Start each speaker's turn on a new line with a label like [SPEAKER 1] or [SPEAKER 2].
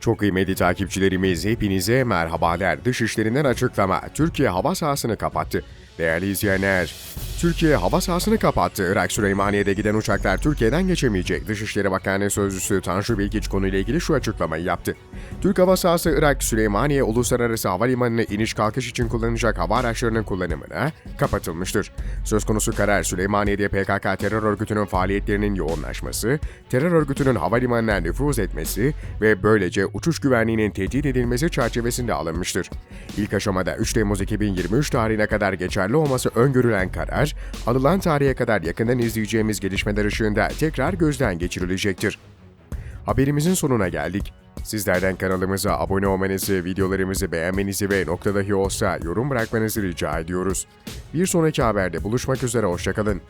[SPEAKER 1] Çok kıymetli takipçilerimiz hepinize merhabalar. Dışişlerinden açıklama. Türkiye hava sahasını kapattı. Değerli izleyenler, Türkiye hava sahasını kapattı. Irak Süleymaniye'de giden uçaklar Türkiye'den geçemeyecek. Dışişleri Bakanı Sözcüsü Tanju Bilgiç konuyla ilgili şu açıklamayı yaptı. Türk hava sahası Irak Süleymaniye Uluslararası Havalimanı'nı iniş kalkış için kullanacak hava araçlarının kullanımına kapatılmıştır. Söz konusu karar Süleymaniye'de PKK terör örgütünün faaliyetlerinin yoğunlaşması, terör örgütünün havalimanına nüfuz etmesi ve böylece uçuş güvenliğinin tehdit edilmesi çerçevesinde alınmıştır. İlk aşamada 3 Temmuz 2023 tarihine kadar geçerli olması öngörülen karar, anılan tarihe kadar yakından izleyeceğimiz gelişmeler ışığında tekrar gözden geçirilecektir. Haberimizin sonuna geldik. Sizlerden kanalımıza abone olmanızı, videolarımızı beğenmenizi ve nokta dahi olsa yorum bırakmanızı rica ediyoruz. Bir sonraki haberde buluşmak üzere, hoşçakalın.